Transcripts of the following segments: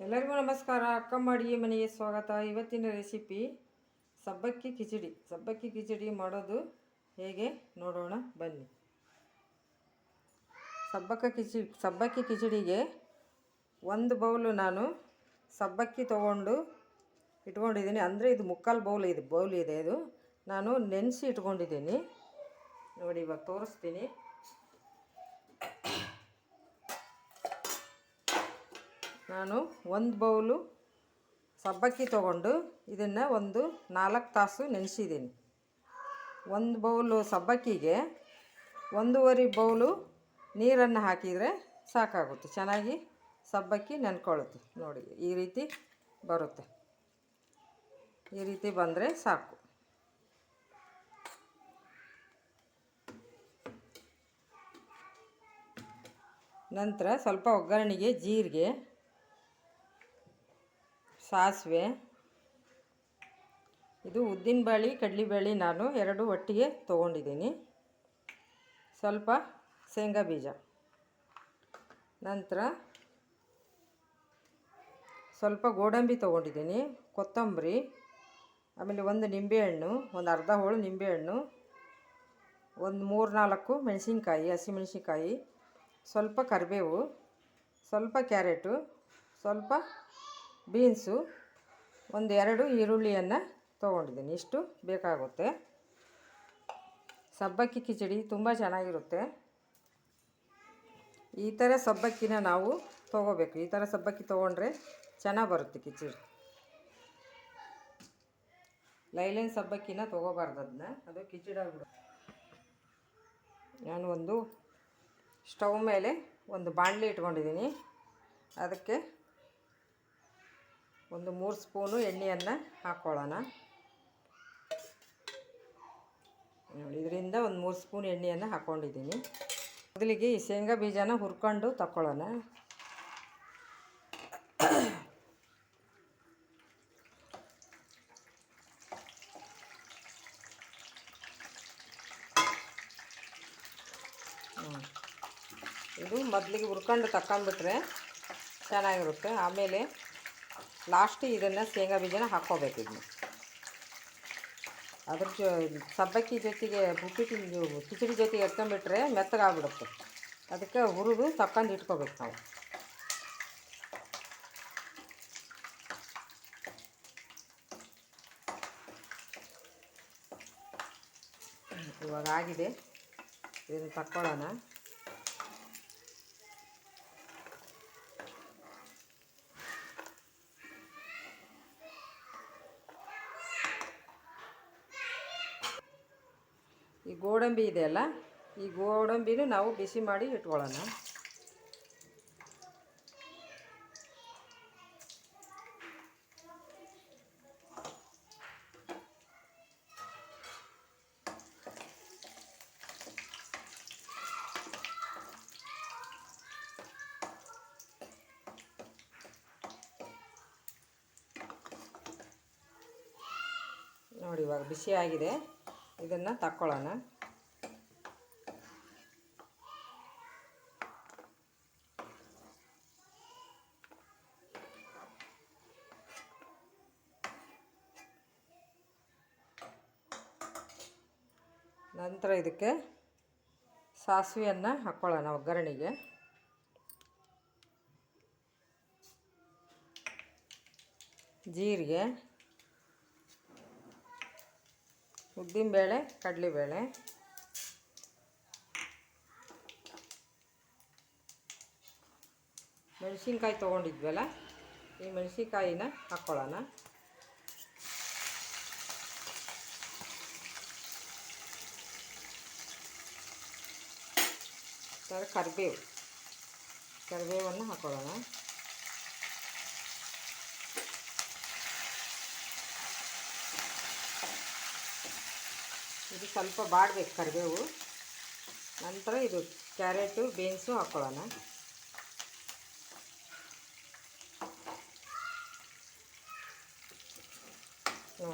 ಎಲ್ಲರಿಗೂ ನಮಸ್ಕಾರ. ಅಕ್ಕಮ್ಮ ಅಡುಗೆ ಮನೆಗೆ ಸ್ವಾಗತ. ಇವತ್ತಿನ ರೆಸಿಪಿ ಸಬ್ಬಕ್ಕಿ ಕಿಚಡಿ. ಸಬ್ಬಕ್ಕಿ ಕಿಚಡಿ ಮಾಡೋದು ಹೇಗೆ ನೋಡೋಣ ಬನ್ನಿ. ಸಬ್ಬಕ್ಕ ಕಿಚಡಿ ಸಬ್ಬಕ್ಕಿ ಕಿಚಡಿಗೆ ಒಂದು ಬೌಲು ನಾನು ಸಬ್ಬಕ್ಕಿ ತೊಗೊಂಡು ಇಟ್ಕೊಂಡಿದ್ದೀನಿ. ಅಂದರೆ ಇದು ಮುಕ್ಕಾಲು ಬೌಲ್ ಇದೆ ಬೌಲ್ ಇದೆ ಇದು. ನಾನು ನೆನೆಸಿ ಇಟ್ಕೊಂಡಿದ್ದೀನಿ. ನೋಡಿ ಇವಾಗ ತೋರಿಸ್ತೀನಿ. ನಾನು ಒಂದು ಬೌಲು ಸಬ್ಬಕ್ಕಿ ತೊಗೊಂಡು ಇದನ್ನು ಒಂದು ನಾಲ್ಕು ತಾಸು ನೆನೆಸಿದ್ದೀನಿ. ಒಂದು ಬೌಲು ಸಬ್ಬಕ್ಕಿಗೆ ಒಂದೂವರೆ ಬೌಲು ನೀರನ್ನು ಹಾಕಿದರೆ ಸಾಕಾಗುತ್ತೆ. ಚೆನ್ನಾಗಿ ಸಬ್ಬಕ್ಕಿ ನೆನ್ಕೊಳ್ಳುತ್ತೆ. ನೋಡಿ, ಈ ರೀತಿ ಬರುತ್ತೆ. ಈ ರೀತಿ ಬಂದರೆ ಸಾಕು. ನಂತರ ಸ್ವಲ್ಪ ಒಗ್ಗರಣೆಗೆ ಜೀರಿಗೆ ಸಾಸಿವೆ. ಇದು ಉದ್ದಿನಬೇಳೆ ಕಡಲೆಬೇಳೆ ನಾನು ಎರಡು ಒಟ್ಟಿಗೆ ತೊಗೊಂಡಿದ್ದೀನಿ. ಸ್ವಲ್ಪ ಶೇಂಗಾ ಬೀಜ. ನಂತರ ಸ್ವಲ್ಪ ಗೋಡಂಬಿ ತೊಗೊಂಡಿದ್ದೀನಿ, ಕೊತ್ತಂಬರಿ, ಆಮೇಲೆ ಒಂದು ನಿಂಬೆಹಣ್ಣು, ಒಂದು ಅರ್ಧ ಹೋಳು ನಿಂಬೆಹಣ್ಣು, ಒಂದು ಮೂರು ನಾಲ್ಕು ಮೆಣಸಿನ್ಕಾಯಿ ಹಸಿಮೆಣಸಿನ್ಕಾಯಿ ಸ್ವಲ್ಪ ಕರಿಬೇವು, ಸ್ವಲ್ಪ ಕ್ಯಾರೆಟು, ಸ್ವಲ್ಪ ಬೀನ್ಸು ಒಂದು ಎರಡು ಈರುಳ್ಳಿಯನ್ನು ತೊಗೊಂಡಿದ್ದೀನಿ. ಇಷ್ಟು ಬೇಕಾಗುತ್ತೆ. ಸಬ್ಬಕ್ಕಿ ಕಿಚಡಿ ತುಂಬ ಚೆನ್ನಾಗಿರುತ್ತೆ. ಈ ಥರ ಸಬ್ಬಕ್ಕಿನ ನಾವು ತೊಗೋಬೇಕು. ಈ ಥರ ಸಬ್ಬಕ್ಕಿ ತೊಗೊಂಡ್ರೆ ಚೆನ್ನಾಗಿ ಬರುತ್ತೆ ಕಿಚಡಿ. ಲೈಲೈನ್ ಸಬ್ಬಕ್ಕಿನ ತೊಗೋಬಾರ್ದು ಅದನ್ನ ಅದು ಕಿಚಡಿ ಆಗ್ಬಿಡುತ್ತೆ. ನಾನು ಒಂದು ಸ್ಟವ್ ಮೇಲೆ ಒಂದು ಬಾಣಲಿ ಇಟ್ಕೊಂಡಿದ್ದೀನಿ. ಅದಕ್ಕೆ ಒಂದು ಮೂರು ಸ್ಪೂನು ಎಣ್ಣೆಯನ್ನು ಹಾಕ್ಕೊಳ್ಳೋಣ ನೋಡಿ, ಇದರಿಂದ ಒಂದು ಮೂರು ಸ್ಪೂನ್ ಎಣ್ಣೆಯನ್ನು ಹಾಕ್ಕೊಂಡಿದ್ದೀನಿ ಮೊದಲಿಗೆ ಈ ಶೇಂಗಾ ಬೀಜನ ಹುರ್ಕೊಂಡು ತಗೊಳ್ಳೋಣ ಇದು ಮೊದಲಿಗೆ ಹುರ್ಕೊಂಡು ತಕ್ಕೊಂಡ್ಬಿಟ್ರೆ ಚೆನ್ನಾಗಿರುತ್ತೆ. ಆಮೇಲೆ ಲಾಸ್ಟಿಗೆ ಇದನ್ನು ಶೇಂಗಾ ಬೀಜನ ಹಾಕ್ಕೋಬೇಕು ಇದನ್ನು ಅದ್ರ ಜೊ, ಸಬ್ಬಕ್ಕಿ ಜೊತೆಗೆ ಉಪ್ಪಿಟ್ಟು ಕಿಚಡಿ ಜೊತೆಗೆ ಎತ್ಕೊಂಡ್ಬಿಟ್ರೆ ಮೆತ್ತಗಾಗ್ಬಿಡುತ್ತೆ. ಅದಕ್ಕೆ ಹುರಿದು ತಕ್ಕಂಡು ಇಟ್ಕೋಬೇಕು ನಾವು. ಇವಾಗ ಆಗಿದೆ. ಇದನ್ನು ತಕ್ಕೊಳ್ಳೋಣ ಈ ಗೋಡಂಬಿ ಇದೆಯಲ್ಲ ಈ ಗೋಡಂಬಿನೂ ನಾವು ಬಿಸಿ ಮಾಡಿ ಇಟ್ಕೊಳ್ಳೋಣ. ನೋಡಿ ಇವಾಗ ಬಿಸಿ ಆಗಿದೆ ಇದನ್ನು ತಕ್ಕೊಳ್ಳೋಣ ನಂತರ ಇದಕ್ಕೆ ಸಾಸಿವೆಯನ್ನು ಹಾಕ್ಕೊಳ್ಳೋಣ ಒಗ್ಗರಣೆಗೆ. ಜೀರಿಗೆ ಉದ್ದಿನಬೇಳೆ ಕಡಲೆಬೇಳೆ. ಮೆಣಸಿನ್ಕಾಯಿ ತೊಗೊಂಡಿದ್ವಲ್ಲ ಈ ಮೆಣಸಿನ್ಕಾಯಿನ ಹಾಕ್ಕೊಳ್ಳೋಣ ಕರಿಬೇವು ಕರಿಬೇವನ್ನು ಹಾಕ್ಕೊಳ್ಳೋಣ ಇದು ಸ್ವಲ್ಪ ಬಾಡಬೇಕು ಕರಿಬೇವು. ನಂತರ ಇದು ಕ್ಯಾರೆಟು, ಬೀನ್ಸು ಹಾಕ್ಕೊಳ್ಳೋಣ ಹ್ಞೂ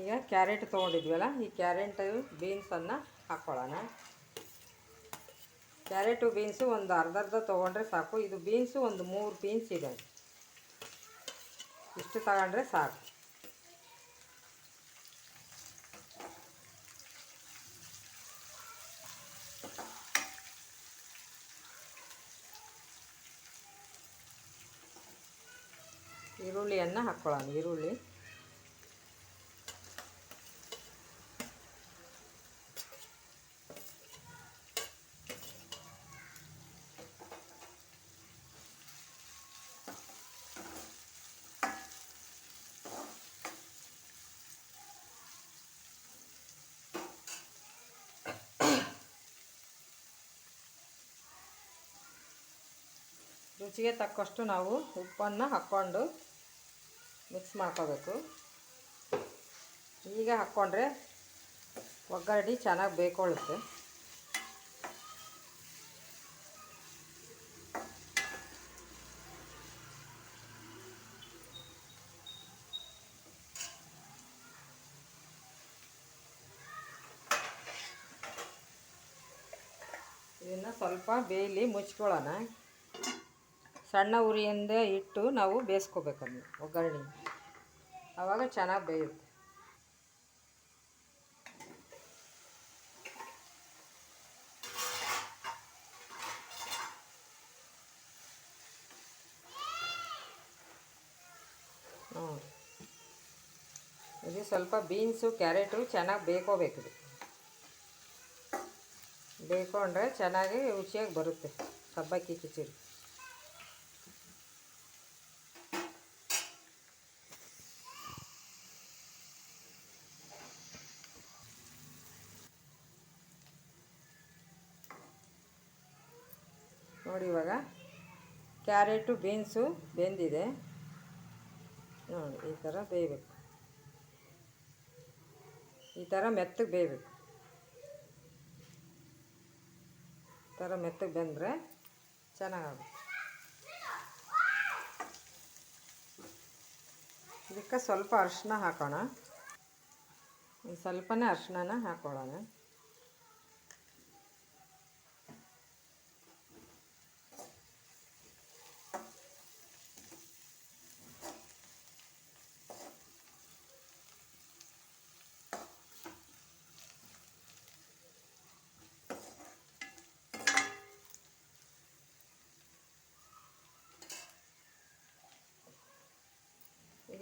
ಈಗ ಕ್ಯಾರೆಟ್ ತೊಗೊಂಡಿದ್ವಲ್ಲ, ಈ ಕ್ಯಾರೆಟ್, ಬೀನ್ಸನ್ನು ಹಾಕ್ಕೊಳ್ಳೋಣ ಕ್ಯಾರೆಟು ಬೀನ್ಸು ಒಂದು ಅರ್ಧ ಅರ್ಧ ತೊಗೊಂಡ್ರೆ ಸಾಕು. ಇದು ಬೀನ್ಸು ಒಂದು ಮೂರು ಬೀನ್ಸ್ ಇದೆ. ಇಷ್ಟು ತಗೊಂಡ್ರೆ ಸಾಕು. ಈರುಳ್ಳಿಯನ್ನು ಹಾಕ್ಕೊಳ್ಳೋಣ ಈರುಳ್ಳಿ ರುಚಿಗೆ ತಕ್ಕಷ್ಟು ನಾವು ಉಪ್ಪನ್ನು ಹಾಕ್ಕೊಂಡು ಮಿಕ್ಸ್ ಮಾಡ್ಕೋಬೇಕು. ಈಗ ಹಾಕ್ಕೊಂಡ್ರೆ ಒಗ್ಗರಣೆ ಚೆನ್ನಾಗಿ ಬೇಕೊಳ್ಳುತ್ತೆ ಇದನ್ನು ಸ್ವಲ್ಪ ಬೇಯಲಿ ಮುಚ್ಕೊಳ್ಳೋಣ. ಸಣ್ಣ ಉರಿಯಿಂದ ಇಟ್ಟು ನಾವು ಬೇಯಿಸ್ಕೋಬೇಕನ್ನು ಒಗ್ಗರಣೆ. ಆವಾಗ ಚೆನ್ನಾಗಿ ಬೇಯುತ್ತೆ. ಹ್ಞೂ ಇದು ಸ್ವಲ್ಪ ಬೀನ್ಸು, ಕ್ಯಾರೆಟು ಚೆನ್ನಾಗಿ ಬೇಕೋಬೇಕು ಇದು. ಬೇಯ್ಕೊಂಡ್ರೆ ಚೆನ್ನಾಗಿ ರುಚಿಯಾಗಿ ಬರುತ್ತೆ ಸಬ್ಬಕ್ಕಿ, ಕಿಚಡಿ ನೋಡಿ ಇವಾಗ ಕ್ಯಾರೆಟು ಬೀನ್ಸು ಬೆಂದಿದೆ. ನೋಡಿ, ಈ ಥರ ಬೇಯಬೇಕು. ಈ ಥರ ಮೆತ್ತಗೆ ಬೇಯಬೇಕು. ಈ ಥರ ಮೆತ್ತಗೆ ಬೆಂದರೆ ಚೆನ್ನಾಗಾಗುತ್ತೆ. ಇದಕ್ಕೆ ಸ್ವಲ್ಪ ಅರಿಶಿನ ಹಾಕೋಣ. ಸ್ವಲ್ಪನೇ ಅರಿಶಿನ ಹಾಕೊಳ್ಳೋಣ.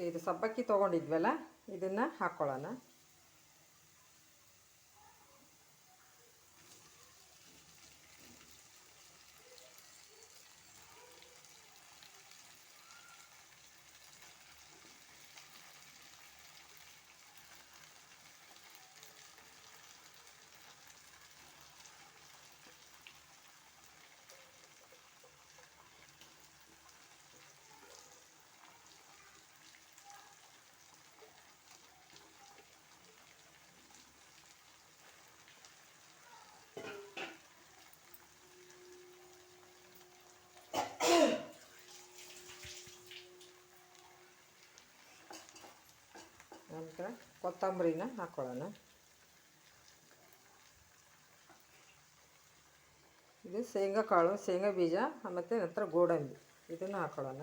ಇದು ಸಬ್ಬಕ್ಕಿ ತೊಗೊಂಡಿದ್ವಲ್ಲ ಇದನ್ನು ಹಾಕ್ಕೊಳ್ಳೋಣ ನಂತರ ಕೊತ್ತಂಬರಿನ ಹಾಕ್ಕೊಳ್ಳೋಣ ಇದು ಶೇಂಗಾ ಕಾಳು, ಶೇಂಗಾ ಬೀಜ, ಮತ್ತು ನಂತರ ಗೋಡಂಬಿ. ಇದನ್ನು ಹಾಕ್ಕೊಳ್ಳೋಣ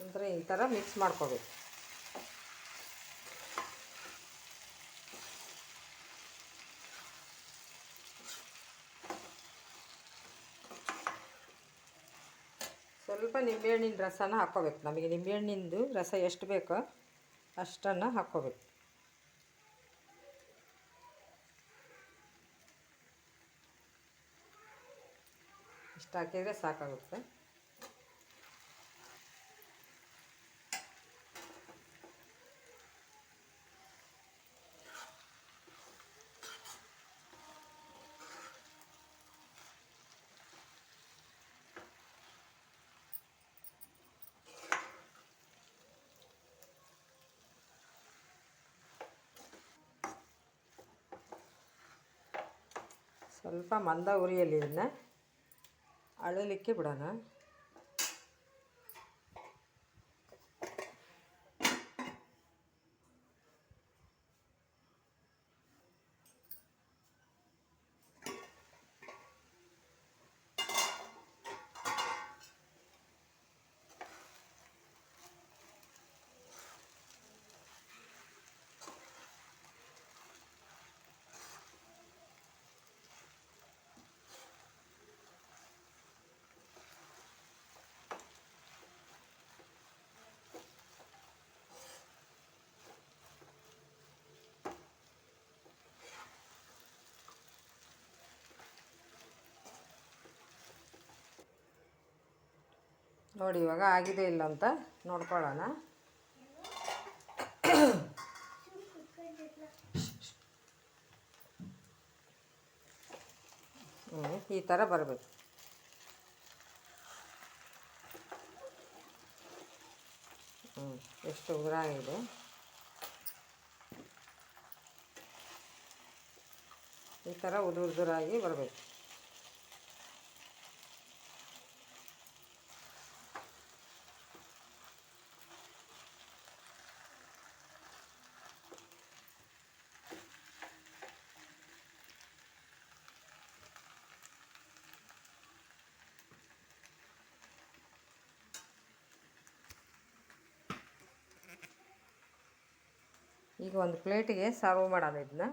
ನಂತರ ಈ ಥರ ಮಿಕ್ಸ್ ಮಾಡ್ಕೋಬೇಕು. ಸ್ವಲ್ಪ ನಿಂಬೆಹಣ್ಣಿನ ರಸನ ಹಾಕ್ಕೋಬೇಕು. ನಮಗೆ ನಿಂಬೆಹಣ್ಣಿಂದು ರಸ ಎಷ್ಟು ಬೇಕೋ ಅಷ್ಟನ್ನು ಹಾಕ್ಕೋಬೇಕು. ಇಷ್ಟು ಹಾಕಿದರೆ ಸಾಕಾಗುತ್ತೆ. ಸ್ವಲ್ಪ ಮಂದ ಉರಿಯಲ್ಲಿ ಇದನ್ನ ಅಳಲಿಕ್ಕೆ ಬಿಡೋಣ ನೋಡಿ, ಇವಾಗ ಆಗಿದೆ ಇಲ್ಲ ಅಂತ ನೋಡ್ಕೊಳ್ಳೋಣ. ಈ ಥರ ಬರಬೇಕು. ಹ್ಞೂ ಎಷ್ಟು ಉಗ್ರ ಆಗಿದೆ. ಈ ಥರ ಉದುರು ಉದುರಾಗಿ ಬರಬೇಕು. ಈಗ ಒಂದು ಪ್ಲೇಟಿಗೆ ಸರ್ವ್ ಮಾಡೋದು ಇದನ್ನ.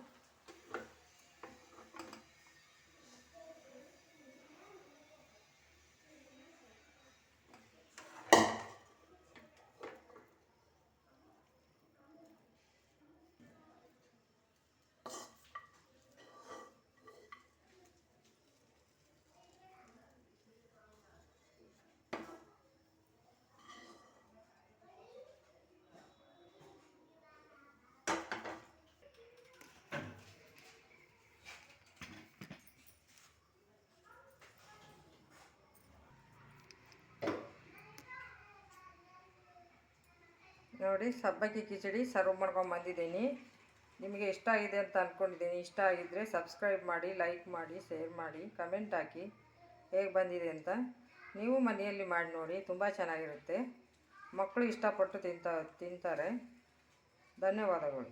ನೋಡಿ, ಸಬ್ಬಕ್ಕಿ ಕಿಚಡಿ ಸರ್ವ್ ಮಾಡ್ಕೊಂಡು ಬಂದಿದ್ದೀನಿ. ನಿಮಗೆ ಇಷ್ಟ ಆಗಿದೆ ಅಂತ ಅಂದ್ಕೊಂಡಿದ್ದೀನಿ ಇಷ್ಟ ಆಗಿದ್ದರೆ ಸಬ್ಸ್ಕ್ರೈಬ್ ಮಾಡಿ ಲೈಕ್ ಮಾಡಿ ಶೇರ್ ಮಾಡಿ ಕಮೆಂಟ್ ಹಾಕಿ. ಹೇಗೆ ಬಂದಿದೆ ಅಂತ ನೀವು ಮನೆಯಲ್ಲಿ ಮಾಡಿ ನೋಡಿ, ತುಂಬ ಚೆನ್ನಾಗಿರುತ್ತೆ. ಮಕ್ಕಳು ಇಷ್ಟಪಟ್ಟು ತಿಂತ, ತಿಂತಾರೆ. ಧನ್ಯವಾದಗಳು.